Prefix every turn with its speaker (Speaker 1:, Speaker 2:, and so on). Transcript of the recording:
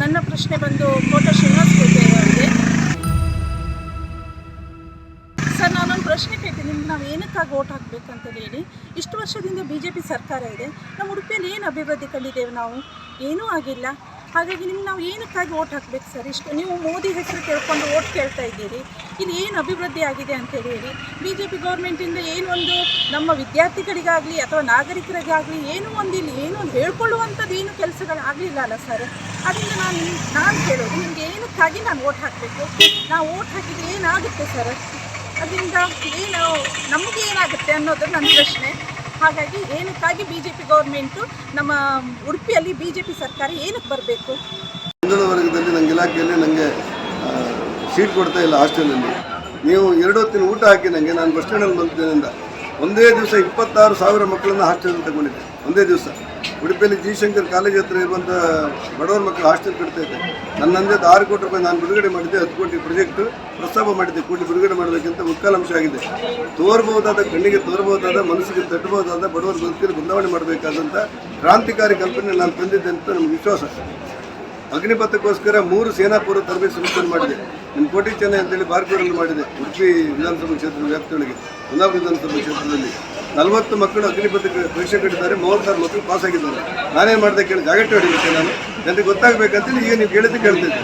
Speaker 1: ನನ್ನ ಪ್ರಶ್ನೆ ಬಂದು ಕೋಟ ಶ್ರೀನಿವಾಸ್ ಪೂಜೆ ಅವರಿಗೆ. ಸರ್ ನಾನೊಂದು ಪ್ರಶ್ನೆ ಕೇಳ್ತೀನಿ. ನಿಮ್ಗೆ ನಾವು ಏನಕ್ಕಾಗಿ ಓಟ್ ಹಾಕ್ಬೇಕಂತ ಹೇಳಿ. ಇಷ್ಟು ವರ್ಷದಿಂದ ಬಿ ಜೆ ಪಿ ಸರ್ಕಾರ ಇದೆ. ನಮ್ಮ ಉಡುಪಿಯಲ್ಲಿ ಏನು ಅಭಿವೃದ್ಧಿ ಕಂಡಿದ್ದೇವೆ ನಾವು? ಏನೂ ಆಗಿಲ್ಲ. ಹಾಗಾಗಿ ನಿಮ್ಗೆ ನಾವು ಏನಕ್ಕಾಗಿ ಓಟ್ ಹಾಕ್ಬೇಕು ಸರ್? ಇಷ್ಟು ನೀವು ಮೋದಿ ಹೆಸರು ಕೇಳ್ಕೊಂಡು ಓಟ್ ಕೇಳ್ತಾ ಇದ್ದೀರಿ. ಇಲ್ಲಿ ಏನು ಅಭಿವೃದ್ಧಿ ಆಗಿದೆ ಅಂತ ಹೇಳಿ ಬಿ ಜೆ ಪಿ ಗೌರ್ಮೆಂಟಿಂದ ಏನು ಒಂದು ನಮ್ಮ ವಿದ್ಯಾರ್ಥಿಗಳಿಗಾಗಲಿ ಅಥವಾ ನಾಗರಿಕರಿಗಾಗಲಿ ಏನೂ ಒಂದು ಇಲ್ಲಿ ಹೇಳ್ಕೊಳ್ಳುವಂಥದ್ದು ಏನು ಕೆಲಸಗಳು ಆಗಲಿಲ್ಲ ಅಲ್ಲ ಸರ್ ಅದರಿಂದ ನಾನು ನಾನು ಕೇಳೋದು, ನಿಮಗೆ ಏನಕ್ಕಾಗಿ ನಾನು ಓಟ್ ಹಾಕಬೇಕು? ನಾವು ಓಟ್ ಹಾಕಿದ್ರೆ ಏನಾಗುತ್ತೆ ಸರ್ ಅದರಿಂದ ಏನು, ನಮಗೆ ಏನಾಗುತ್ತೆ ಅನ್ನೋದು ನನ್ನ ಪ್ರಶ್ನೆ. ಹಾಗಾಗಿ ಏನಕ್ಕಾಗಿ ಬಿ ಜೆ ಪಿ ಗೌರ್ಮೆಂಟು ನಮ್ಮ ಉಡುಪಿಯಲ್ಲಿ ಬಿ ಜೆ ಪಿ ಸರ್ಕಾರ ಏನಕ್ಕೆ ಬರಬೇಕು?
Speaker 2: ಹಿಂದುಳಿದ ವರ್ಗದಲ್ಲಿ ನಂಗೆ ಇಲಾಖೆಯಲ್ಲಿ ನನಗೆ ಸೀಟ್ ಕೊಡ್ತಾ ಇಲ್ಲ ಹಾಸ್ಟೆಲಲ್ಲಿ ನೀವು ಎರಡು ಹೊತ್ತಿನ ಊಟ ಹಾಕಿ ನನಗೆ ನಾನು ಬಸ್ ಸ್ಟ್ಯಾಂಡಲ್ಲಿ ಬಂದಿದ್ದರಿಂದ ಒಂದೇ ದಿವಸ ಇಪ್ಪತ್ತಾರು ಸಾವಿರ ಮಕ್ಕಳನ್ನು ಹಾಸ್ಟೆಲ್ ತಗೊಂಡಿದೆ ಒಂದೇ ದಿವಸ. ಉಡುಪಿಯಲ್ಲಿ ಜಿ ಶಂಕರ್ ಕಾಲೇಜ್ ಹತ್ರ ಇರುವಂಥ ಬಡವರ ಮಕ್ಕಳು ಹಾಸ್ಟೆಲ್ ಕಟ್ತಾ ಇದ್ದೆ. ನನ್ನಂದೇ ಆರು ಕೋಟಿ ರೂಪಾಯಿ ನಾನು ಬಿಡುಗಡೆ ಮಾಡಿದ್ದೆ, ಹತ್ತು ಕೋಟಿ ಪ್ರಾಜೆಕ್ಟ್ ಪ್ರಸ್ತಾಪ ಮಾಡಿದ್ದೆ ಕೋಟಿ ಬಿಡುಗಡೆ ಮಾಡಬೇಕಂತ ಅಂಶ ಆಗಿದೆ. ತೋರಬಹುದಾದ ಕಣ್ಣಿಗೆ ತೋರಬಹುದಾದ, ಮನಸ್ಸಿಗೆ ತಟ್ಟಬಹುದಾದ ಬಡವರ ಬದುಕಿಗೆ ಬದಲಾವಣೆ ಮಾಡಬೇಕಾದಂಥ ಕ್ರಾಂತಿಕಾರಿ ಕಲ್ಪನೆ ನಾನು ತಂದಿದ್ದೆ ಅಂತ ನಮ್ಗೆ ವಿಶ್ವಾಸ. ಅಗ್ನಿಪಥಕ್ಕೋಸ್ಕರ ಮೂರು ಸೇನಾಪೂರ್ವ ತರಬೇತಿ ಸಂಸ್ಥೆ ಮಾಡಿದೆ. ನಿಮ್ಮ ಕೋಟಿ ಚೆನ್ನೈ ಅಂತೇಳಿ ಬಾರ್ಕೂರಲ್ಲಿ ಮಾಡಿದೆ. ಉಡುಪಿ ವಿಧಾನಸಭಾ ಕ್ಷೇತ್ರದ ವ್ಯಾಪ್ತಿಯೊಳಗೆ ಕುಂದಾಪುರ ವಿಧಾನಸಭಾ ಕ್ಷೇತ್ರದಲ್ಲಿ. ನಲವತ್ತು ಮಕ್ಕಳು ಅಗ್ನಿಪಥಕ್ಕೆ ಪರೀಕ್ಷೆ ಕಟ್ಟಿದ್ದಾರೆ. ಮೂವತ್ತಾರು ಮಕ್ಕಳು ಪಾಸ್ ಆಗಿದ್ದಾರೆ. ನಾನೇನು ಮಾಡಿದೆ ಕೇಳಿ ಜಾಗಟ್ಟೆ ಹೊಡಿಬೇಕು ನಾನು. ಜನರಿಗೆ ಗೊತ್ತಾಗಬೇಕಂತೇಳಿ ಈಗ ನೀವು ಕೇಳಿದ್ದು ಕೇಳ್ತಿದ್ದೆ